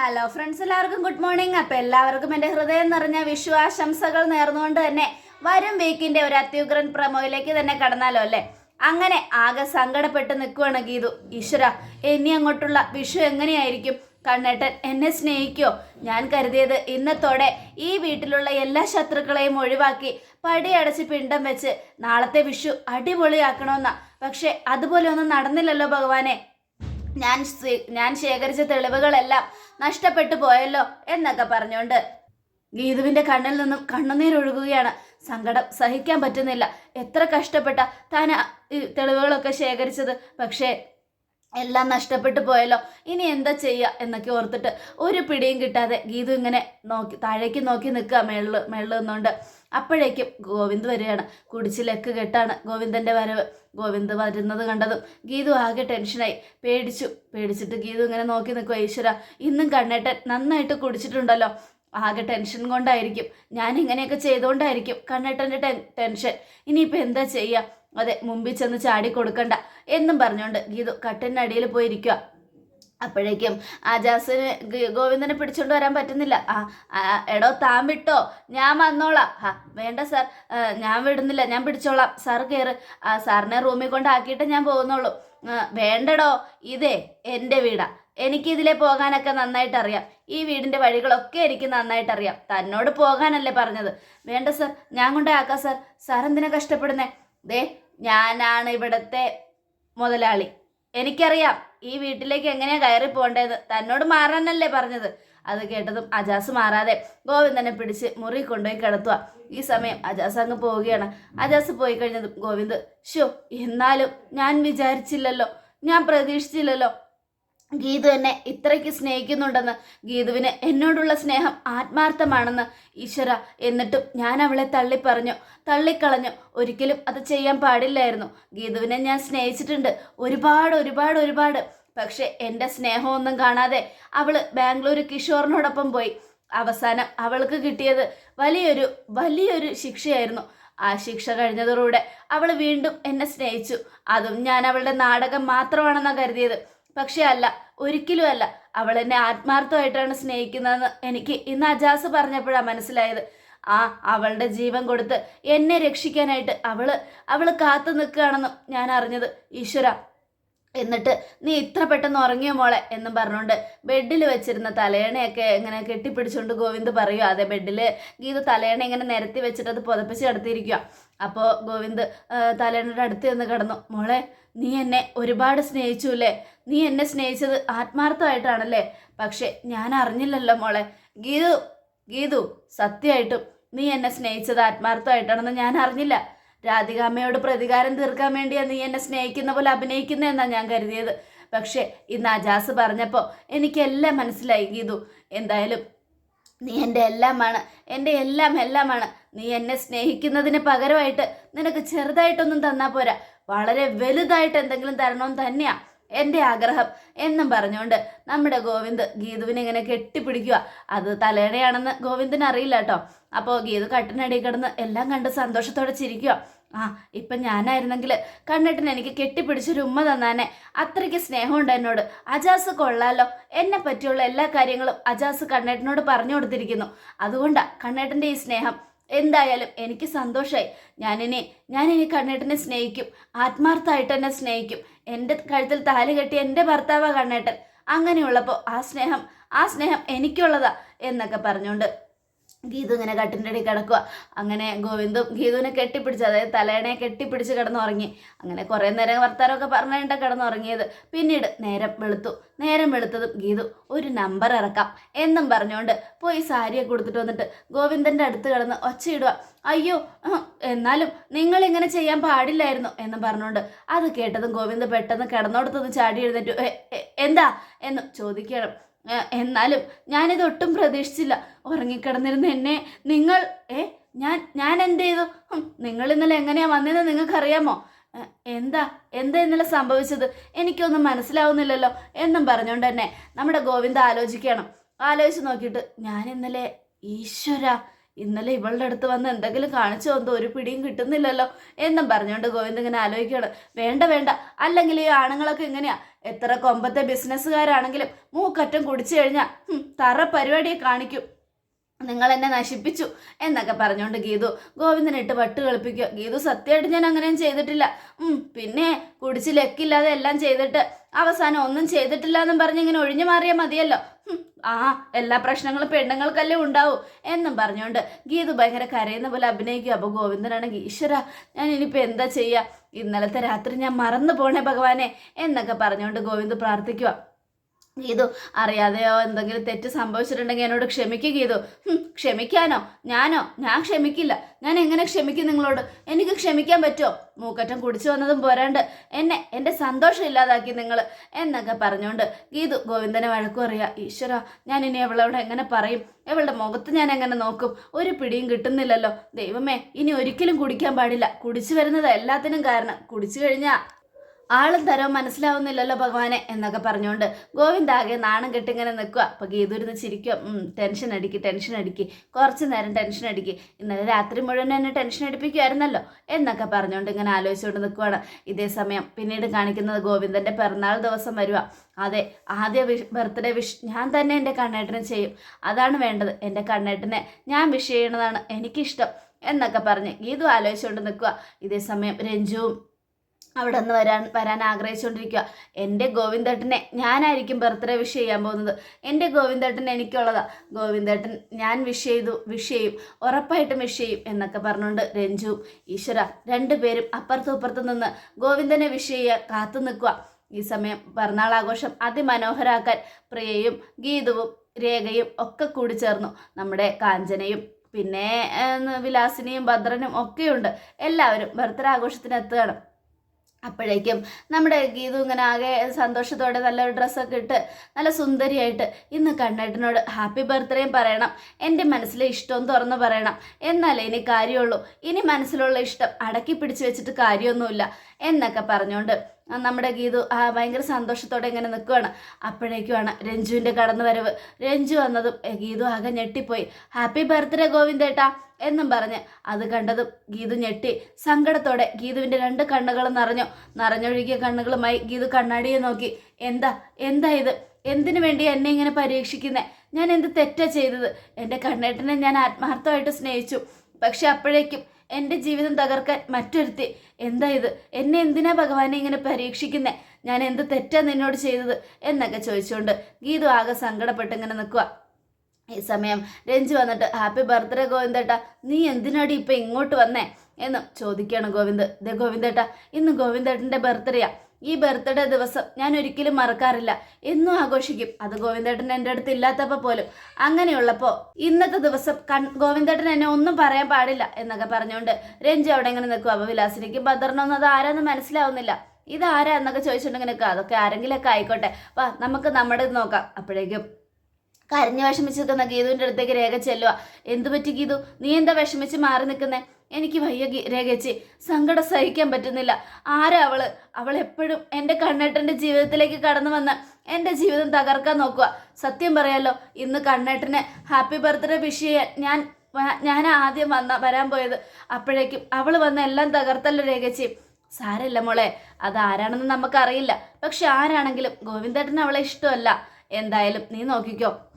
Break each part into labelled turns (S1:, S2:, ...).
S1: Hello friends എല്ലാവർക്കും good morning അപ്പൊ എല്ലാവർക്കും എന്റെ ഹൃദയം നിറഞ്ഞ വിഷു ആശംസകൾ നേർന്നുകൊണ്ട് തന്നെ വരും വീക്കിന്റെ ഒരു അത്യുഗ്രൻ പ്രമോയിലേക്ക് തന്നെ കടന്നാലോ അല്ലേ? അങ്ങനെ ആകെ സങ്കടപ്പെട്ട് നിൽക്കുവാണ് ഗീതു. ഈശ്വര ഇനി അങ്ങോട്ടുള്ള വിഷു എങ്ങനെയായിരിക്കും? കണ്ണേട്ടൻ എന്നെ സ്നേഹിക്കോ? ഞാൻ കരുതിയത് ഇന്നത്തോടെ ഈ വീട്ടിലുള്ള എല്ലാ ശത്രുക്കളെയും ഒഴിവാക്കി പടിയടച്ച് പിണ്ടം വെച്ച് നാളത്തെ വിഷു അടിപൊളിയാക്കണമെന്നാ പക്ഷേ അതുപോലെ ഒന്നും നടന്നില്ലല്ലോ ഭഗവാനെ. ഞാൻ ഞാൻ ശേഖരിച്ച തെളിവുകളെല്ലാം നഷ്ടപ്പെട്ടു പോയല്ലോ എന്നൊക്കെ പറഞ്ഞുകൊണ്ട് ഗീതുവിന്റെ കണ്ണിൽ നിന്നും കണ്ണുനീരൊഴുകുകയാണ് സങ്കടം സഹിക്കാൻ പറ്റുന്നില്ല. എത്ര കഷ്ടപ്പെട്ട താൻ തെളിവുകളൊക്കെ ശേഖരിച്ചത്. പക്ഷേ എല്ലാം നഷ്ടപ്പെട്ടു പോയല്ലോ. ഇനി എന്താ ചെയ്യുക എന്നൊക്കെ ഓർത്തിട്ട് ഒരു പിടിയും കിട്ടാതെ ഗീതു ഇങ്ങനെ നോക്കി താഴേക്ക് നോക്കി നിൽക്കുക മേളിൽ മേളിൽ നിന്നുകൊണ്ട്. അപ്പോഴേക്കും ഗോവിന്ദ് വരികയാണ്. ലക്ക് കെട്ടാണ് ഗോവിന്ദന്റെ വരവ്. ഗോവിന്ദ് വരുന്നത് കണ്ടതും ഗീതു ആകെ ടെൻഷനായി. പേടിച്ചു. പേടിച്ചിട്ട് ഗീതു ഇങ്ങനെ നോക്കി നിൽക്കുക ഈശ്വര ഇന്നും കണ്ണേട്ടൻ നന്നായിട്ട് കുടിച്ചിട്ടുണ്ടല്ലോ. ആകെ ടെൻഷൻ കൊണ്ടായിരിക്കും. ഞാൻ ഇങ്ങനെയൊക്കെ ചെയ്തുകൊണ്ടായിരിക്കും കണ്ണേട്ടന്റെ ടെൻ ടെൻഷൻ. ഇനിയിപ്പോൾ എന്താ ചെയ്യുക അതെ മുമ്പിൽ ചെന്ന് ചാടി കൊടുക്കണ്ട എന്നും പറഞ്ഞുകൊണ്ട് ഗീതു കട്ടന്റെ അടിയിൽ പോയിരിക്കുക അപ്പോഴേക്കും ആജാസിന് ഗോവിന്ദനെ പിടിച്ചോണ്ട് വരാൻ പറ്റുന്നില്ല. ആ, എടോ താൻ വിട്ടോ? ഞാൻ വന്നോളാം. ആ വേണ്ട സാർ. ഞാൻ വിടുന്നില്ല. ഞാൻ പിടിച്ചോളാം. സാർ കയറ് ആ സാറിനെ റൂമിൽ കൊണ്ടാക്കിയിട്ട് ഞാൻ പോകുന്നുള്ളൂ വേണ്ടടോ. ഇതേ എന്റെ വീടാ. എനിക്കിതിലെ പോകാനൊക്കെ നന്നായിട്ട് അറിയാം ഈ വീടിന്റെ വഴികളൊക്കെ എനിക്ക് നന്നായിട്ട് അറിയാം തന്നോട് പോകാനല്ലേ പറഞ്ഞത്. വേണ്ട സാർ. ഞാൻ കൊണ്ടാക്കാം സാർ സാർ. എന്തിനാ കഷ്ടപ്പെടുന്നേ? ദേ ഞാനാണ് ഇവിടുത്തെ മുതലാളി. എനിക്കറിയാം. ഈ വീട്ടിലേക്ക് എങ്ങനെയാ കയറി പോകേണ്ടത്? തന്നോട് മാറാനല്ലേ പറഞ്ഞത്? അത് കേട്ടതും അജാസ് മാറാതെ ഗോവിന്ദനെ പിടിച്ച് മുറി കൊണ്ടുപോയി കിടത്തുക ഈ സമയം അജാസ് അങ്ങ് പോവുകയാണ്. അജാസ് പോയി കഴിഞ്ഞതും ഗോവിന്ദ് ഷോ എന്നാലും ഞാൻ വിചാരിച്ചില്ലല്ലോ. ഞാൻ പ്രതീക്ഷിച്ചില്ലല്ലോ. ഗീതു എന്നെ ഇത്രയ്ക്ക് സ്നേഹിക്കുന്നുണ്ടെന്ന് ഗീതുവിന് എന്നോടുള്ള സ്നേഹം ആത്മാർത്ഥമാണെന്ന് ഈശ്വര എന്നിട്ടും ഞാൻ അവളെ തള്ളിപ്പറഞ്ഞു. തള്ളിക്കളഞ്ഞു. ഒരിക്കലും അത് ചെയ്യാൻ പാടില്ലായിരുന്നു. ഗീതുവിനെ ഞാൻ സ്നേഹിച്ചിട്ടുണ്ട്. ഒരുപാട് ഒരുപാട് ഒരുപാട്. പക്ഷെ എന്റെ സ്നേഹമൊന്നും കാണാതെ അവൾ ബാംഗ്ലൂർ കിഷോറിനോടൊപ്പം പോയി. അവസാനം അവൾക്ക് കിട്ടിയത് വലിയൊരു വലിയൊരു ശിക്ഷയായിരുന്നു. ആ ശിക്ഷ കഴിഞ്ഞതോടുകൂടെ അവൾ വീണ്ടും എന്നെ സ്നേഹിച്ചു. അതും ഞാൻ അവളുടെ നാടകം മാത്രമാണെന്നാണ് കരുതിയത്. പക്ഷെ അല്ല ഒരിക്കലും അല്ല. അവൾ എന്നെ ആത്മാർത്ഥമായിട്ടാണ് സ്നേഹിക്കുന്നതെന്ന് എനിക്ക് ഇന്ന് അജാസ് പറഞ്ഞപ്പോഴാണ് മനസ്സിലായത്. ആ അവളുടെ ജീവൻ കൊടുത്ത് എന്നെ രക്ഷിക്കാനായിട്ട് അവൾ അവൾ കാത്തു നിൽക്കുകയാണെന്നും ഞാൻ അറിഞ്ഞത്. ഈശ്വര എന്നിട്ട് നീ ഇത്ര പെട്ടെന്ന് ഉറങ്ങിയ മോളെ? എന്നും പറഞ്ഞുകൊണ്ട് ബെഡിൽ വെച്ചിരുന്ന തലയണയൊക്കെ ഇങ്ങനെ കെട്ടിപ്പിടിച്ചുകൊണ്ട് ഗോവിന്ദ് പറയുക അതെ ബെഡിൽ ഗീത തലയണ ഇങ്ങനെ നിരത്തി വെച്ചിട്ട് അത് പുതപ്പിച്ച് കിടത്തിയിരിക്കുക അപ്പോൾ ഗോവിന്ദ് തലേണയുടെ അടുത്ത് ചെന്ന് കിടന്നു. മോളെ നീ എന്നെ ഒരുപാട് സ്നേഹിച്ചു അല്ലേ? നീ എന്നെ സ്നേഹിച്ചത് ആത്മാർത്ഥമായിട്ടാണല്ലേ? പക്ഷെ ഞാൻ അറിഞ്ഞില്ലല്ലോ മോളെ. ഗീതു ഗീതു സത്യമായിട്ടും നീ എന്നെ സ്നേഹിച്ചത് ആത്മാർത്ഥമായിട്ടാണെന്ന് ഞാൻ അറിഞ്ഞില്ല. രാധികാമ്മയോട് പ്രതികാരം തീർക്കാൻ വേണ്ടിയാ നീ എന്നെ സ്നേഹിക്കുന്ന പോലെ അഭിനയിക്കുന്നതെന്നാ ഞാൻ കരുതിയത്. പക്ഷേ ഇന്ന് അജാസ് പറഞ്ഞപ്പോൾ എനിക്കെല്ലാം മനസ്സിലായി ഗീതു. എന്തായാലും നീ എന്റെ എല്ലാമാണ് എന്റെ എല്ലാം എല്ലാമാണ്. നീ എന്നെ സ്നേഹിക്കുന്നതിന് പകരമായിട്ട് നിനക്ക് ചെറുതായിട്ടൊന്നും തന്നാൽ പോരാ. വളരെ വലുതായിട്ട് എന്തെങ്കിലും തരണമെന്ന് തന്നെയാ. എന്റെ ആഗ്രഹം എന്നും പറഞ്ഞുകൊണ്ട് നമ്മുടെ ഗോവിന്ദ് ഗീതുവിനെ ഇങ്ങനെ കെട്ടിപ്പിടിക്കുക. അത് തലേണയാണെന്ന് ഗോവിന്ദന് അറിയില്ല കേട്ടോ. അപ്പോൾ ഗീതു കട്ടിനടി കിടന്ന് എല്ലാം കണ്ട് സന്തോഷത്തോടെ ചിരിക്കുക. ആ ഇപ്പം ഞാനായിരുന്നെങ്കിൽ കണ്ണിട്ടിന് എനിക്ക് കെട്ടിപ്പിടിച്ചൊരു ഉമ്മ തന്നാനെ. അത്രയ്ക്ക് സ്നേഹമുണ്ട് എന്നോട്. അജാസ് കൊള്ളാലോ. എന്നെ പറ്റിയുള്ള എല്ലാ കാര്യങ്ങളും അജാസ് കണ്ണേട്ടനോട് പറഞ്ഞു കൊടുത്തിരിക്കുന്നു. അതുകൊണ്ടാ കണ്ണേട്ടന്റെ ഈ സ്നേഹം. എന്തായാലും എനിക്ക് സന്തോഷമായി ഞാനിനി ഞാനിനി കണ്ണേട്ടനെ സ്നേഹിക്കും. ആത്മാർത്ഥമായിട്ട് എന്നെ സ്നേഹിക്കും. എന്റെ കഴുത്തിൽ താലി കെട്ടി എന്റെ ഭർത്താവ് കണ്ണേട്ടൻ. അങ്ങനെയുള്ളപ്പോൾ ആ സ്നേഹം ആ സ്നേഹം എനിക്കുള്ളതാ എന്നൊക്കെ പറഞ്ഞുകൊണ്ട് ഗീതു ഇങ്ങനെ കട്ടിന്റെ അടി കിടക്കുക അങ്ങനെ ഗോവിന്ദും ഗീതുവിനെ കെട്ടിപ്പിടിച്ച് അതായത് തലേണയെ കെട്ടിപ്പിടിച്ച് കിടന്നുറങ്ങി. അങ്ങനെ കുറേ നേരം വർത്താനമൊക്കെ പറഞ്ഞിട്ട് കിടന്നുറങ്ങിയത്. പിന്നീട് നേരം വെളുത്തു. നേരം വെളുത്തതും ഗീതു ഒരു നമ്പർ ഇറക്കാം എന്നും പറഞ്ഞുകൊണ്ട് പോയി സാരിയെ കൊടുത്തിട്ട് വന്നിട്ട് ഗോവിന്ദന്റെ അടുത്ത് കിടന്ന് ഒച്ചയിടുക അയ്യോ എന്നാലും നിങ്ങൾ ഇങ്ങനെ ചെയ്യാൻ പാടില്ലായിരുന്നു എന്നും പറഞ്ഞുകൊണ്ട് അത് കേട്ടതും ഗോവിന്ദ് പെട്ടെന്ന് കിടന്നോടത്തൊന്ന് ചാടി എഴുന്നേറ്റു. "എ, എ, എന്താ? എന്ന് ചോദിക്കണം "ഏ, എന്നാലും ഞാനിത് ഒട്ടും പ്രതീക്ഷിച്ചില്ല. ഉറങ്ങിക്കിടന്നിരുന്ന എന്നെ നിങ്ങൾ ഏ ഞാൻ ഞാൻ എന്ത് ചെയ്തു? നിങ്ങൾ ഇന്നലെ എങ്ങനെയാ വന്നതെന്ന് നിങ്ങൾക്കറിയാമോ? "ഏ, എന്താ എന്താ ഇന്നലെ സംഭവിച്ചത്? എനിക്കൊന്നും മനസ്സിലാവുന്നില്ലല്ലോ എന്നും പറഞ്ഞുകൊണ്ട് തന്നെ നമ്മുടെ ഗോവിന്ദ ആലോചിക്കണം. ആലോചിച്ച് നോക്കിയിട്ട് ഞാൻ ഇന്നലെ ഈശ്വര ഇന്നലെ ഇവളുടെ അടുത്ത് വന്ന് എന്തെങ്കിലും കാണിച്ചു വന്നു ഒരു പിടിയും കിട്ടുന്നില്ലല്ലോ എന്നും പറഞ്ഞുകൊണ്ട് ഗോവിന്ദ് ഇങ്ങനെ ആലോചിക്കുകയാണ്. വേണ്ട വേണ്ട. അല്ലെങ്കിൽ ഈ ആണുങ്ങളൊക്കെ എങ്ങനെയാ? എത്ര കൊമ്പത്തെ ബിസിനസ്സുകാരാണെങ്കിലും മൂക്കറ്റം കുടിച്ചു കഴിഞ്ഞാൽ തറ പരിപാടിയെ കാണിക്കും. നിങ്ങൾ എന്നെ നശിപ്പിച്ചു എന്നൊക്കെ പറഞ്ഞുകൊണ്ട് ഗീതു ഗോവിന്ദനിട്ട് വട്ട് കളിപ്പിക്കുക. ഗീതു സത്യമായിട്ട് ഞാൻ അങ്ങനെയും ചെയ്തിട്ടില്ല. പിന്നെ കുടിച്ച് ലക്കില്ലാതെ എല്ലാം ചെയ്തിട്ട് അവസാനം ഒന്നും ചെയ്തിട്ടില്ല എന്നും പറഞ്ഞ് ഇങ്ങനെ ഒഴിഞ്ഞു മാറിയാൽ മതിയല്ലോ. ആ എല്ലാ പ്രശ്നങ്ങളും പെണ്ണുങ്ങൾക്കല്ലേ ഉണ്ടാവും എന്നും പറഞ്ഞുകൊണ്ട് ഗീതു ഭയങ്കര കരയുന്ന പോലെ അഭിനയിക്കുക. അപ്പോൾ ഗോവിന്ദനാണെങ്കിൽ ഈശ്വര ഞാൻ ഇനിയിപ്പോൾ എന്താ ചെയ്യുക ഇന്നലത്തെ രാത്രി ഞാൻ മറന്നു പോണേ ഭഗവാനെ എന്നൊക്കെ പറഞ്ഞുകൊണ്ട് ഗോവിന്ദ് പ്രാർത്ഥിക്കുക ഗീതു അറിയാതെയോ എന്തെങ്കിലും തെറ്റ് സംഭവിച്ചിട്ടുണ്ടെങ്കിൽ എന്നോട് ക്ഷമിക്കുക ഗീതു ക്ഷമിക്കാനോ? ഞാനോ? ഞാൻ ക്ഷമിക്കില്ല. ഞാൻ എങ്ങനെ ക്ഷമിക്കും നിങ്ങളോട്? എനിക്ക് ക്ഷമിക്കാൻ പറ്റുമോ? മൂക്കറ്റം കുടിച്ചു വന്നതും പോരാണ്ട് എന്നെ എന്റെ സന്തോഷം ഇല്ലാതാക്കി നിങ്ങൾ എന്നൊക്കെ പറഞ്ഞുകൊണ്ട് ഗീതു ഗോവിന്ദനെ വഴക്കും അറിയാം ഈശ്വര ഞാൻ ഇനി അവളോട് എങ്ങനെ പറയും? അവളുടെ മുഖത്ത് ഞാൻ എങ്ങനെ നോക്കും? ഒരു പിടിയും കിട്ടുന്നില്ലല്ലോ. ദൈവമേ ഇനി ഒരിക്കലും കുടിക്കാൻ പാടില്ല. കുടിച്ചു വരുന്നത് എല്ലാത്തിനും കാരണം. കുടിച്ചു കഴിഞ്ഞാൽ ആളും തരവും മനസ്സിലാവുന്നില്ലല്ലോ ഭഗവാനെ എന്നൊക്കെ പറഞ്ഞുകൊണ്ട് ഗോവിന്ദ ആകെ നാണം കെട്ടിങ്ങനെ നിൽക്കുക അപ്പോൾ ചിരിക്കുക "ഉം, ടെൻഷൻ അടിക്ക് ടെൻഷൻ അടിക്ക്. കുറച്ച് നേരം ടെൻഷൻ അടിക്ക്. ഇന്നലെ രാത്രി മുഴുവൻ എന്നെ ടെൻഷൻ അടിപ്പിക്കുമായിരുന്നല്ലോ എന്നൊക്കെ പറഞ്ഞുകൊണ്ട് ഇങ്ങനെ ആലോചിച്ചുകൊണ്ട് നിൽക്കുവാണ്. ഇതേ സമയം പിന്നീട് കാണിക്കുന്നത് ഗോവിന്ദന്റെ പിറന്നാൾ ദിവസം വരിക അതെ ആദ്യ വിഷ് ബർത്ത്ഡേ വിഷ് ഞാൻ തന്നെ എന്റെ കണ്ണേട്ടനെ ചെയ്യും. അതാണ് വേണ്ടത്. എന്റെ കണ്ണേട്ടനെ ഞാൻ വിഷ് ചെയ്യണതാണ് എനിക്കിഷ്ടം എന്നൊക്കെ പറഞ്ഞ് ഗീതു ആലോചിച്ചുകൊണ്ട് നിൽക്കുക ഇതേ സമയം രഞ്ജുവും അവിടെ നിന്ന് വരാൻ വരാൻ ആഗ്രഹിച്ചുകൊണ്ടിരിക്കുക. എന്റെ ഗോവിന്ദേട്ടനെ ഞാനായിരിക്കും ബർത്ത്ഡേ വിഷ് ചെയ്യാൻ പോകുന്നത്. എന്റെ ഗോവിന്ദേട്ടൻ എനിക്കുള്ളതാ. ഗോവിന്ദേട്ടൻ ഞാൻ വിഷ് ചെയ്തു വിഷ് ചെയ്യും. ഉറപ്പായിട്ടും വിഷ് ചെയ്യും എന്നൊക്കെ പറഞ്ഞുകൊണ്ട് രഞ്ജുവും ഈശ്വര രണ്ടുപേരും അപ്പുറത്തും അപ്പുറത്തു നിന്ന് ഗോവിന്ദനെ വിഷ് ചെയ്യുക കാത്തു നിൽക്കുക. ഈ സമയം പിറന്നാൾ ആഘോഷം അതിമനോഹരാക്കാൻ പ്രിയയും ഗീതവും രേഖയും ഒക്കെ കൂടി ചേർന്നു. നമ്മുടെ കാഞ്ചനയും പിന്നെ വിലാസിനിയും ഭദ്രനും ഒക്കെയുണ്ട്. എല്ലാവരും ബർത്ത്ഡേ ആഘോഷത്തിന് എത്തുകയാണ്. അപ്പോഴേക്കും നമ്മുടെ ഗീതു ഇങ്ങനെ ആകെ സന്തോഷത്തോടെ നല്ലൊരു ഡ്രസ്സൊക്കെ ഇട്ട് നല്ല സുന്ദരിയായിട്ട് ഇന്ന് കണ്ണേട്ടനോട് ഹാപ്പി ബർത്ത്ഡേയും പറയണം. എന്റെ മനസ്സിലെ ഇഷ്ടവും തുറന്ന് പറയണം. എന്നാലേ ഇനി കാര്യമുള്ളൂ. ഇനി മനസ്സിലുള്ള ഇഷ്ടം അടക്കി പിടിച്ച് വെച്ചിട്ട് കാര്യമൊന്നുമില്ല എന്നൊക്കെ പറഞ്ഞുകൊണ്ട് നമ്മുടെ ഗീതു ഭയങ്കര സന്തോഷത്തോടെ ഇങ്ങനെ നിൽക്കുകയാണ് അപ്പോഴേക്കുമാണ് രഞ്ജുവിന്റെ കടന്നു വരവ് രഞ്ജു വന്നതും ഗീതു ആകെ ഞെട്ടിപ്പോയി. ഹാപ്പി ബർത്ത്ഡേ ഗോവിന്ദേട്ടാ എന്നും പറഞ്ഞ് അത് കണ്ടതും ഗീതു ഞെട്ടി. സങ്കടത്തോടെ ഗീതുവിന്റെ രണ്ട് കണ്ണുകളും നിറഞ്ഞു. നിറഞ്ഞൊഴുകിയ കണ്ണുകളുമായി ഗീതു കണ്ണാടിയെ നോക്കി. എന്താ എന്താ ഇത്? എന്തിനു വേണ്ടി എന്നെ ഇങ്ങനെ പരീക്ഷിക്കുന്നേ? ഞാൻ എന്ത് തെറ്റാ ചെയ്തത്? എന്റെ കണ്ണേട്ടനെ ഞാൻ ആത്മാർത്ഥമായിട്ട് സ്നേഹിച്ചു. പക്ഷെ അപ്പോഴേക്കും എന്റെ ജീവിതം തകർക്കാൻ മറ്റൊരുത്തി. എന്താ ഇത്? എന്നെ എന്തിനാ ഭഗവാനെ ഇങ്ങനെ പരീക്ഷിക്കുന്നേ? ഞാൻ എന്ത് തെറ്റാ നിന്നോട് ചെയ്തത്? എന്നൊക്കെ ചോദിച്ചുകൊണ്ട് ഗീതു ആകെ സങ്കടപ്പെട്ട് ഇങ്ങനെ നിൽക്കുക ഈ സമയം രഞ്ജു വന്നിട്ട് ഹാപ്പി ബർത്ത്ഡേ ഗോവിന്ദേട്ട. നീ എന്തിനാടി ഇപ്പം ഇങ്ങോട്ട് വന്നേ? എന്ന് ചോദിക്കുകയാണ് ഗോവിന്ദ്. ദേ ഗോവിന്ദേട്ട ഇന്ന് ഗോവിന്ദേട്ടന്റെ ബർത്ത്ഡേയാ. ഈ ബർത്ത്ഡേ ദിവസം ഞാൻ ഒരിക്കലും മറക്കാറില്ല. എന്നും ആഘോഷിക്കും. അത് ഗോവിന്ദേട്ടൻ എന്റെ അടുത്ത് ഇല്ലാത്തപ്പോൾ പോലും. അങ്ങനെയുള്ളപ്പോൾ ഇന്നത്തെ ദിവസം കൺ ഗോവിന്ദേട്ടൻ എന്നെ ഒന്നും പറയാൻ പാടില്ല എന്നൊക്കെ പറഞ്ഞുകൊണ്ട് രഞ്ജി അവിടെ ഇങ്ങനെ നിൽക്കും. അപ്പോൾ വിലാസിനിക്ക് ബദറിനൊന്നും അത് ആരാന്ന് മനസ്സിലാവുന്നില്ല. ഇതാരാ എന്നൊക്കെ ചോദിച്ചിട്ടുണ്ടെങ്കിൽ അതൊക്കെ ആരെങ്കിലൊക്കെ ആയിക്കോട്ടെ. വാ നമുക്ക് നമ്മുടെ ഇത് നോക്കാം. അപ്പോഴേക്കും കരഞ്ഞ് വിഷമിച്ച് നിൽക്കുന്ന ഗീതുവിന്റെ അടുത്തേക്ക് രേഖ ചെല്ലുക എന്തു പറ്റി ഗീതു? നീ എന്താ വിഷമിച്ച് മാറി നിൽക്കുന്നേ? എനിക്ക് വയ്യ രേഖച്ചി. സങ്കടം സഹിക്കാൻ പറ്റുന്നില്ല. ആരാ അവൾ? അവൾ എപ്പോഴും എന്റെ കണ്ണേട്ടന്റെ ജീവിതത്തിലേക്ക് കടന്നു വന്ന് എന്റെ ജീവിതം തകർക്കാൻ നോക്കുക. സത്യം പറയാലോ ഇന്ന് കണ്ണേട്ടനെ ഹാപ്പി ബർത്ത്ഡേ വിഷ് ചെയ്യാൻ ഞാൻ ഞാൻ ആദ്യം വന്ന വരാൻ പോയത്. അപ്പോഴേക്കും അവൾ വന്ന എല്ലാം തകർത്തല്ലോ രേഖച്ചി. സാരല്ല മോളെ അത് ആരാണെന്ന് നമുക്കറിയില്ല. പക്ഷെ ആരാണെങ്കിലും ഗോവിന്ദേട്ടൻ അവളെ ഇഷ്ടമല്ല. എന്തായാലും നീ നോക്കിക്കോ.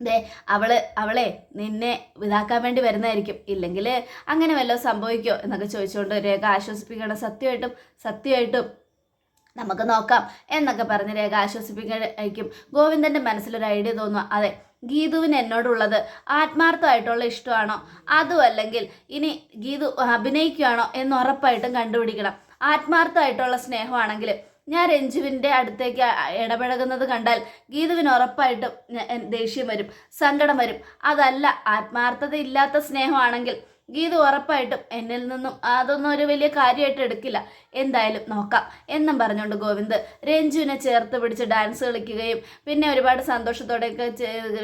S1: ദേ അവൾ അവളെ നിന്നെ ഇതാക്കാൻ വേണ്ടി വരുന്നതായിരിക്കും. ഇല്ലെങ്കിൽ അങ്ങനെ വല്ലതും സംഭവിക്കോ എന്നൊക്കെ ചോദിച്ചുകൊണ്ട് രേഖ ആശ്വസിപ്പിക്കണം സത്യമായിട്ടും സത്യമായിട്ടും നമുക്ക് നോക്കാം എന്നൊക്കെ പറഞ്ഞ് രേഖ ആശ്വസിപ്പിക്കായിരിക്കും ഗോവിന്ദന്റെ മനസ്സിലൊരു ഐഡിയ തോന്നുക അതെ ഗീതുവിന് എന്നോടുള്ളത് ആത്മാർത്ഥമായിട്ടുള്ള ഇഷ്ടമാണോ? അതും അല്ലെങ്കിൽ ഇനി ഗീതു അഭിനയിക്കുകയാണോ എന്ന് ഉറപ്പായിട്ടും കണ്ടുപിടിക്കണം. ആത്മാർത്ഥമായിട്ടുള്ള സ്നേഹമാണെങ്കിൽ ഞാൻ രഞ്ജുവിന്റെ അടുത്തേക്ക് ഇടപഴകുന്നത് കണ്ടാൽ ഗീതുവിന് ഉറപ്പായിട്ടും ദേഷ്യം വരും സങ്കടം വരും. അതല്ല ആത്മാർത്ഥതയില്ലാത്ത സ്നേഹമാണെങ്കിൽ ഗീതു ഉറപ്പായിട്ടും എന്നിൽ നിന്നും അതൊന്നും ഒരു വലിയ കാര്യമായിട്ട് എടുക്കില്ല. എന്തായാലും നോക്കാം. എന്നും പറഞ്ഞുകൊണ്ട് ഗോവിന്ദ് രഞ്ജുവിനെ ചേർത്ത് പിടിച്ച് ഡാൻസ് കളിക്കുകയും പിന്നെ ഒരുപാട് സന്തോഷത്തോടെയൊക്കെ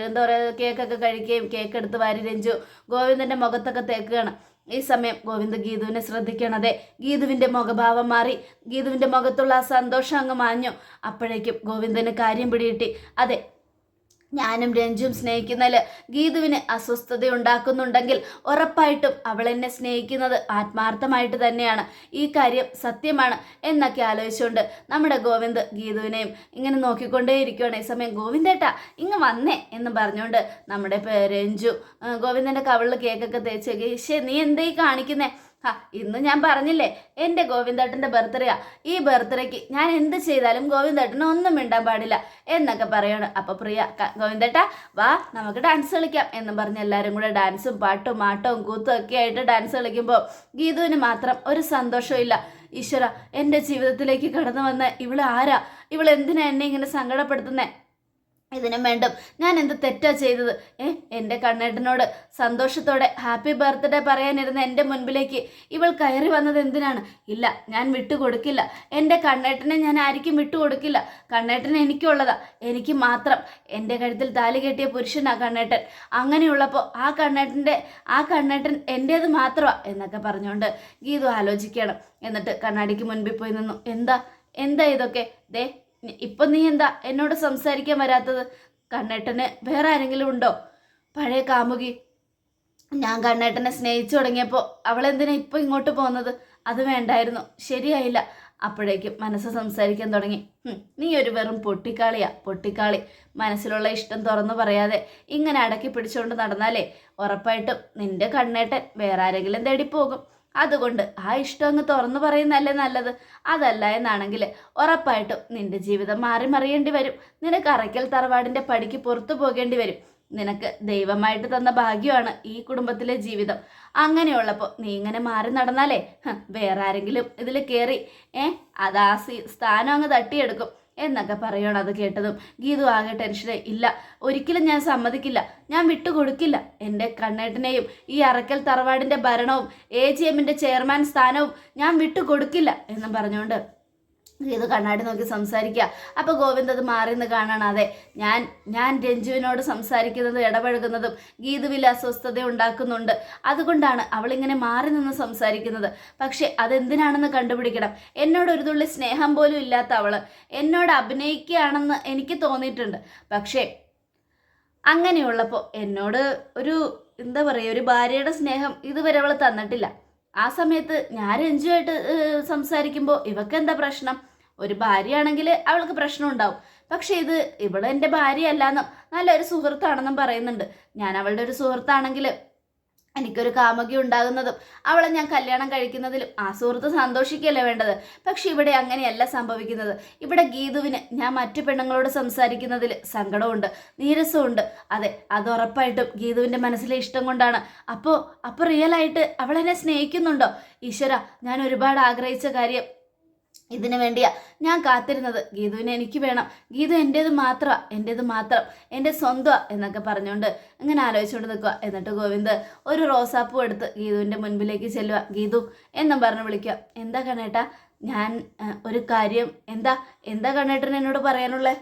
S1: എന്താ പറയുക കേക്കൊക്കെ കഴിക്കുകയും കേക്ക് എടുത്ത് വാരി രഞ്ജു ഗോവിന്ദന്റെ മുഖത്തൊക്കെ തേക്കുകയാണ്. ഈ സമയം ഗോവിന്ദ് ഗീതുവിനെ ശ്രദ്ധിക്കണതെ. ഗീതുവിന്റെ മുഖഭാവം മാറി. ഗീതുവിന്റെ മുഖത്തുള്ള ആ സന്തോഷം അങ്ങ് മാഞ്ഞു. അപ്പോഴേക്കും ഗോവിന്ദന് കാര്യം പിടികിട്ടി. അതെ ഞാനും രഞ്ജും സ്നേഹിക്കുന്നതിൽ ഗീതുവിന് അസ്വസ്ഥത ഉണ്ടാക്കുന്നുണ്ടെങ്കിൽ ഉറപ്പായിട്ടും അവൾ എന്നെ സ്നേഹിക്കുന്നത് ആത്മാർത്ഥമായിട്ട് തന്നെയാണ്. ഈ കാര്യം സത്യമാണ് എന്നൊക്കെ ആലോചിച്ചുകൊണ്ട് നമ്മുടെ ഗോവിന്ദ് ഗീതുവിനെയും ഇങ്ങനെ നോക്കിക്കൊണ്ടേയിരിക്കുകയാണ് ഈ സമയം ഗോവിന്ദേട്ടാ ഇങ്ങ് വന്നേ എന്ന് പറഞ്ഞുകൊണ്ട് നമ്മുടെ രഞ്ജു ഗോവിന്ദന്റെ കവളിൽ കേക്കൊക്കെ തേച്ച് ശേ നീ എന്തേ കാണിക്കുന്നേ? ആ ഇന്ന് ഞാൻ പറഞ്ഞില്ലേ എന്റെ ഗോവിന്ദേട്ടന്റെ ബർത്ത്ഡേയാ. ഈ ബർത്ത്ഡേക്ക് ഞാൻ എന്ത് ചെയ്താലും ഗോവിന്ദേട്ടന് ഒന്നും മിണ്ടാൻ പാടില്ല എന്നൊക്കെ പറയാണ്. അപ്പോൾ പ്രിയ ഗോവിന്ദേട്ട വാ നമുക്ക് ഡാൻസ് കളിക്കാം എന്ന് പറഞ്ഞ് എല്ലാവരും കൂടെ ഡാൻസും പാട്ടും മാട്ടവും കൂത്തും ഒക്കെ ആയിട്ട് ഡാൻസ് കളിക്കുമ്പോൾ ഗീതുവിന് മാത്രം ഒരു സന്തോഷമില്ല ഈശ്വര എന്റെ ജീവിതത്തിലേക്ക് കടന്നു വന്ന ഇവൾ ആരാ? ഇവൾ എന്തിനാ എന്നെ ഇങ്ങനെ സങ്കടപ്പെടുത്തുന്നേ? ഇതിനും വേണ്ടും. ഞാൻ എന്ത് തെറ്റാ ചെയ്തത്? ഏ എന്റെ കണ്ണേട്ടനോട് സന്തോഷത്തോടെ ഹാപ്പി ബർത്ത്ഡേ പറയാനിരുന്ന എന്റെ മുൻപിലേക്ക് ഇവൾ കയറി വന്നത് എന്തിനാണ്? ഇല്ല ഞാൻ വിട്ടുകൊടുക്കില്ല. എന്റെ കണ്ണേട്ടനെ ഞാൻ ആർക്കും വിട്ടുകൊടുക്കില്ല. കണ്ണേട്ടൻ എനിക്കുള്ളതാ. എനിക്ക് മാത്രം. എന്റെ കഴുത്തിൽ താലി കെട്ടിയ പുരുഷനാ കണ്ണേട്ടൻ. അങ്ങനെയുള്ളപ്പോൾ ആ കണ്ണേട്ടന്റെ ആ കണ്ണേട്ടൻ എന്റേത് മാത്രമാ എന്നൊക്കെ പറഞ്ഞുകൊണ്ട് ഗീതു ആലോചിക്കണം. എന്നിട്ട് കണ്ണാടിക്ക് മുൻപിൽ പോയി നിന്നു. എന്താ? എന്താ ഇതൊക്കെ? ദേ ഇപ്പം നീ എന്താ എന്നോട് സംസാരിക്കാൻ വരാത്തത്? കണ്ണേട്ടന് വേറെ ആരെങ്കിലും ഉണ്ടോ? പഴയ കാമുകി. ഞാൻ കണ്ണേട്ടനെ സ്നേഹിച്ചു തുടങ്ങിയപ്പോൾ അവളെന്തിനാ ഇപ്പം ഇങ്ങോട്ട് പോകുന്നത്? അത് വേണ്ടായിരുന്നു. ശരിയായില്ല. അപ്പോഴേക്കും മനസ്സ് സംസാരിക്കാൻ തുടങ്ങി. നീ ഒരു വെറും പൊട്ടിക്കാളിയാ. പൊട്ടിക്കാളി. മനസ്സിലുള്ള ഇഷ്ടം തുറന്നു പറയാതെ ഇങ്ങനെ അടക്കി പിടിച്ചുകൊണ്ട് നടന്നാലേ ഉറപ്പായിട്ടും നിന്റെ കണ്ണേട്ടൻ വേറെ ആരെങ്കിലും തേടി പോകും. അതുകൊണ്ട് ആ ഇഷ്ടം അങ്ങ് തുറന്നു പറയുന്നല്ലേ നല്ലത്? അതല്ല എന്നാണെങ്കിൽ ഉറപ്പായിട്ടും നിന്റെ ജീവിതം മാറി മറിയേണ്ടി വരും. നിനക്ക് അറയ്ക്കൽ തറവാടിന്റെ പടിക്ക് പുറത്തു പോകേണ്ടി വരും. നിനക്ക് ദൈവമായിട്ട് തന്ന ഭാഗ്യമാണ് ഈ കുടുംബത്തിലെ ജീവിതം. അങ്ങനെയുള്ളപ്പോൾ നീ ഇങ്ങനെ മാറി നടന്നാലേ വേറെ ആരെങ്കിലും ഇതിൽ കയറി ഏ അത് സ്ഥാനം അങ്ങ് തട്ടിയെടുക്കും. എന്നൊക്കെ പറയണം അത് കേട്ടതും. ഗീതു ആകെ ടെൻഷനായി ഇല്ല ഒരിക്കലും ഞാൻ സമ്മതിക്കില്ല. ഞാൻ വിട്ടുകൊടുക്കില്ല. എന്റെ കണ്ണേട്ടനെയും ഈ അറക്കൽ തറവാടിന്റെ ഭരണവും എ ജി എമ്മിന്റെ ചെയർമാൻ സ്ഥാനവും ഞാൻ വിട്ടുകൊടുക്കില്ല എന്നും പറഞ്ഞുകൊണ്ട് ഗീതു കണ്ണാടി നോക്കി സംസാരിക്കുക. അപ്പോൾ ഗോവിന്ദ് അത് മാറി കാണണം അതെ ഞാൻ ഞാൻ രഞ്ജുവിനോട് സംസാരിക്കുന്നതും ഇടപഴകുന്നതും ഗീതുവിൽ അസ്വസ്ഥത ഉണ്ടാക്കുന്നുണ്ട്. അതുകൊണ്ടാണ് അവളിങ്ങനെ മാറി നിന്ന് സംസാരിക്കുന്നത്. പക്ഷേ അതെന്തിനാണെന്ന് കണ്ടുപിടിക്കണം. എന്നോട് ഒരു തുള്ളി സ്നേഹം പോലും ഇല്ലാത്ത അവൾ എന്നോട് അഭിനയിക്കുകയാണെന്ന് എനിക്ക് തോന്നിയിട്ടുണ്ട്. പക്ഷേ അങ്ങനെയുള്ളപ്പോൾ എന്നോട് ഒരു എന്താ പറയുക ഒരു ഭാര്യയുടെ സ്നേഹം ഇതുവരെ അവൾ തന്നിട്ടില്ല. ആ സമയത്ത് ഞാൻ രഞ്ജുവായിട്ട് സംസാരിക്കുമ്പോൾ ഇവക്ക് എന്താ പ്രശ്നം? ഒരു ഭാര്യയാണെങ്കിൽ അവൾക്ക് പ്രശ്നം ഉണ്ടാവും പക്ഷേ ഇത് ഇവിടെ എന്റെ ഭാര്യയല്ലെന്നും നല്ലൊരു സുഹൃത്താണെന്നും പറയുന്നുണ്ട്. ഞാൻ അവളുടെ ഒരു സുഹൃത്താണെങ്കിൽ എനിക്കൊരു കാമുകി ഉണ്ടാകുന്നതും അവളെ ഞാൻ കല്യാണം കഴിക്കുന്നതിലും ആ സുഹൃത്ത് സന്തോഷിക്കുകയല്ലേ വേണ്ടത്? പക്ഷെ ഇവിടെ അങ്ങനെയല്ല സംഭവിക്കുന്നത്. ഇവിടെ ഗീതുവിന് ഞാൻ മറ്റു പെണ്ണുങ്ങളോട് സംസാരിക്കുന്നതിൽ സങ്കടമുണ്ട് നീരസമുണ്ട് അതെ അത് ഉറപ്പായിട്ടും ഗീതുവിന്റെ മനസ്സിലെ ഇഷ്ടം കൊണ്ടാണ്. അപ്പോൾ അപ്പോൾ റിയലായിട്ട് അവളെന്നെ സ്നേഹിക്കുന്നുണ്ടോ? ഈശ്വര ഞാൻ ഒരുപാട് ആഗ്രഹിച്ച കാര്യം ഇതിനു വേണ്ടിയാ ഞാൻ കാത്തിരുന്നത്. ഗീതുവിനെ എനിക്ക് വേണം. ഗീതു എന്റേത് മാത്രമാ എന്റേത് മാത്രം എന്റെ സ്വന്തമാ എന്നൊക്കെ പറഞ്ഞുകൊണ്ട് അങ്ങനെ ആലോചിച്ചുകൊണ്ട് നിൽക്കുക എന്നിട്ട് ഗോവിന്ദ് ഒരു റോസാപ്പൂ എടുത്ത് ഗീതുവിന്റെ മുൻപിലേക്ക് ചെല്ലുക ഗീതു എന്നും പറഞ്ഞ് വിളിക്കുക എന്താ കണ്ണേട്ടാ? ഞാൻ ഒരു കാര്യം എന്താ എന്താ കണ്ണേട്ടൻ എന്നോട് പറയാനുള്ളത്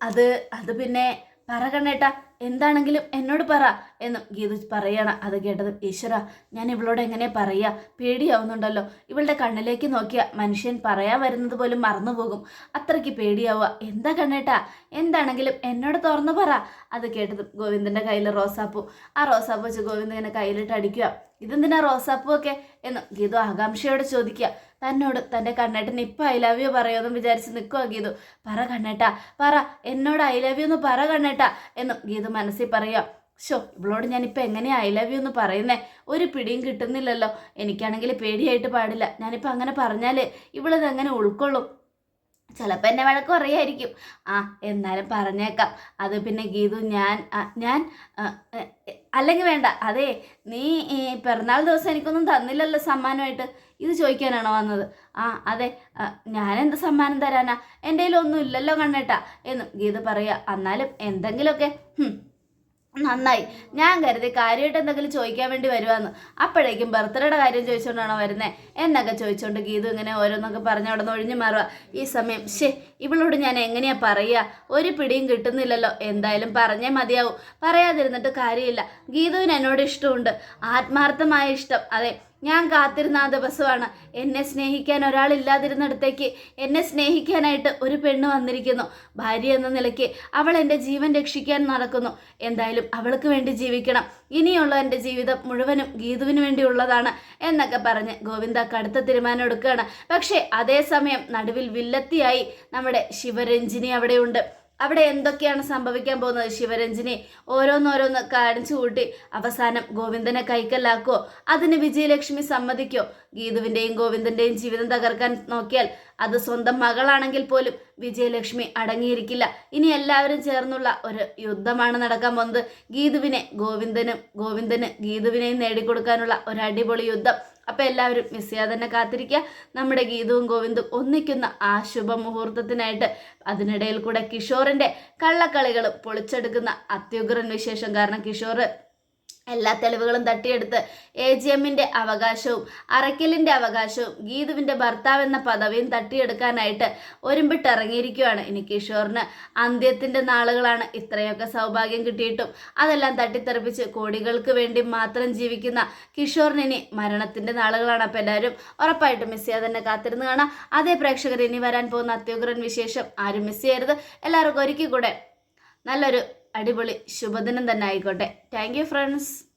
S1: അത് അത് പിന്നെ പറ കണ്ണേട്ടാ എന്താണെങ്കിലും എന്നോട് പറ എന്നും ഗീതു പറയണം. അത് കേട്ടത് ഈശ്വര ഞാൻ ഇവളോട് എങ്ങനെ പറയുക പേടിയാവുന്നുണ്ടല്ലോ. ഇവളുടെ കണ്ണിലേക്ക് നോക്കിയാൽ മനുഷ്യൻ പറയാൻ വരുന്നത് പോലും മറന്നുപോകും. അത്രയ്ക്ക് പേടിയാവുക. എന്താ കണ്ണേട്ടാ? എന്താണെങ്കിലും എന്നോട് തുറന്നു പറ. അത് കേട്ടത് ഗോവിന്ദന്റെ കയ്യിൽ റോസാപ്പൂ. ആ റോസാപ്പൂ വെച്ച് ഗോവിന്ദൻ ഇങ്ങനെ കയ്യിലിട്ട് അടിക്കുക. ഇതെന്തിനാ റോസാപ്പൂ ഒക്കെ എന്നും ഗീതു ആകാംക്ഷയോട് ചോദിക്കുക. തന്നോട് തന്റെ കണ്ണേട്ടൻ ഇപ്പം ഐ ലവ് യു പറയുമെന്നും വിചാരിച്ച് നിൽക്കുക ഗീതു. പറ കണ്ണേട്ട പറ എന്നോട് ഐ ലവ് യു എന്ന് പറ കണ്ണേട്ട എന്നും ഗീതു മനസ്സിൽ പറയുക ഷോ ഇവളോട് ഞാനിപ്പോൾ എങ്ങനെയാ ഐ ലവ് യു എന്ന് പറയുന്നേ? ഒരു പിടിയും കിട്ടുന്നില്ലല്ലോ. എനിക്കാണെങ്കിൽ പേടിയായിട്ട് പാടില്ല. ഞാനിപ്പോൾ അങ്ങനെ പറഞ്ഞാൽ ഇവളത് എങ്ങനെ ഉൾക്കൊള്ളും? ചിലപ്പോൾ എന്നെ വഴക്ക് കുറയായിരിക്കും ആ എന്നാലും പറഞ്ഞേക്കാം. അത് പിന്നെ ഗീതു ഞാൻ ഞാൻ അല്ലെങ്കിൽ വേണ്ട. അതെ നീ പിറന്നാൾ ദിവസം എനിക്കൊന്നും തന്നില്ലല്ലോ സമ്മാനമായിട്ട്. ഇത് ചോദിക്കാനാണോ വന്നത്? ആ അതെ. ഞാനെന്ത് സമ്മാനം തരാനാ? എന്റെ കയ്യിലൊന്നും ഇല്ലല്ലോ കണ്ണേട്ടാ. എന്നും ഗീത പറയുക. എന്നാലും എന്തെങ്കിലുമൊക്കെ നന്നായി. ഞാൻ കരുതി കാര്യമായിട്ട് എന്തെങ്കിലും ചോദിക്കാൻ വേണ്ടി വരുവാന്ന്. അപ്പോഴേക്കും ബർത്ത്ഡേയുടെ കാര്യം ചോദിച്ചുകൊണ്ടാണോ വരുന്നത് എന്നൊക്കെ ചോദിച്ചുകൊണ്ട് ഗീതു ഇങ്ങനെ ഓരോന്നൊക്കെ പറഞ്ഞ് അവിടെ നിന്ന് ഒഴിഞ്ഞു മാറുക ഈ സമയം ഷേ ഇവളോട് ഞാൻ എങ്ങനെയാ പറയുക ഒരു പിടിയും കിട്ടുന്നില്ലല്ലോ. എന്തായാലും പറഞ്ഞേ മതിയാവും. പറയാതിരുന്നിട്ട് കാര്യമില്ല. ഗീതുവിന് എന്നോട് ഇഷ്ടമുണ്ട്. ആത്മാർത്ഥമായ ഇഷ്ടം. അതെ ഞാൻ കാത്തിരുന്ന ആ ദിവസമാണ് എന്നെ സ്നേഹിക്കാൻ ഒരാളില്ലാതിരുന്നിടത്തേക്ക് എന്നെ സ്നേഹിക്കാനായിട്ട് ഒരു പെണ്ണ് വന്നിരിക്കുന്നു. ഭാര്യ എന്ന നിലയ്ക്ക് അവൾ എന്റെ ജീവൻ രക്ഷിക്കാൻ നടക്കുന്നു. എന്തായാലും അവൾക്ക് വേണ്ടി ജീവിക്കണം. ഇനിയുള്ള എന്റെ ജീവിതം മുഴുവനും ഗീതുവിന് വേണ്ടിയുള്ളതാണ് എന്നൊക്കെ പറഞ്ഞ് ഗോവിന്ദ കടുത്ത തീരുമാനം എടുക്കുകയാണ്. പക്ഷേ അതേസമയം നടുവിൽ വില്ലത്തിയായി നമ്മുടെ ശിവരഞ്ജിനി അവിടെയുണ്ട്. അവിടെ എന്തൊക്കെയാണ് സംഭവിക്കാൻ പോകുന്നത്? ശിവരഞ്ജിനി ഓരോന്നോരോന്ന് കാണിച്ചു കൂട്ടി. അവസാനം ഗോവിന്ദനെ കൈക്കല്ലാക്കോ അതിന് വിജയലക്ഷ്മി സമ്മതിക്കോ? ഗീതുവിന്റെയും ഗോവിന്ദന്റെയും ജീവിതം തകർക്കാൻ നോക്കിയാൽ അത് സ്വന്തം മകളാണെങ്കിൽ പോലും വിജയലക്ഷ്മി അടങ്ങിയിരിക്കില്ല. ഇനി എല്ലാവരും ചേർന്നുള്ള ഒരു യുദ്ധമാണ് നടക്കാൻ പോകുന്നത്. ഗീതുവിനെ ഗോവിന്ദനും ഗോവിന്ദന് ഗീതുവിനെയും നേടിക്കൊടുക്കാനുള്ള ഒരു അടിപൊളി യുദ്ധം അപ്പം എല്ലാവരും മിസ് ചെയ്യാതെ തന്നെ കാത്തിരിക്കുക. നമ്മുടെ ഗീതവും ഗോവിന്ദും ഒന്നിക്കുന്ന ആ ശുഭ മുഹൂർത്തത്തിനായിട്ട് അതിനിടയിൽ കൂടെ കിഷോറിന്റെ കള്ളക്കളികൾ പൊളിച്ചെടുക്കുന്ന അത്യുഗ്രൻ വിശേഷം കാരണം കിഷോർ എല്ലാ തെളിവുകളും തട്ടിയെടുത്ത് എ ജി എമ്മിന്റെ അവകാശവും അറയ്ക്കലിന്റെ അവകാശവും ഗീതുവിന്റെ ഭർത്താവെന്ന പദവിയും തട്ടിയെടുക്കാനായിട്ട് ഒരുമ്പിട്ടിറങ്ങിയിരിക്കുകയാണ് ഇനി കിഷോറിന്. അന്ത്യത്തിന്റെ നാളുകളാണ് ഇത്രയൊക്കെ സൗഭാഗ്യം കിട്ടിയിട്ടും. അതെല്ലാം തട്ടിത്തെറിപ്പിച്ച് കോടികൾക്ക് വേണ്ടി മാത്രം ജീവിക്കുന്ന കിഷോറിന് ഇനി മരണത്തിന്റെ നാളുകളാണ്. അപ്പോൾ എല്ലാവരും ഉറപ്പായിട്ടും മിസ് ചെയ്യാതെ തന്നെ കാത്തിരുന്ന് കാണാം. അതേ പ്രേക്ഷകർ ഇനി വരാൻ പോകുന്ന അത്യുഗ്രൻ വിശേഷം ആരും മിസ് ചെയ്യരുത്. എല്ലാവർക്കും ഒരിക്കൽ കൂടെ നല്ലൊരു അടിപൊളി. ശുഭദിനം തന്നെ ആയിക്കോട്ടെ. Thank you friends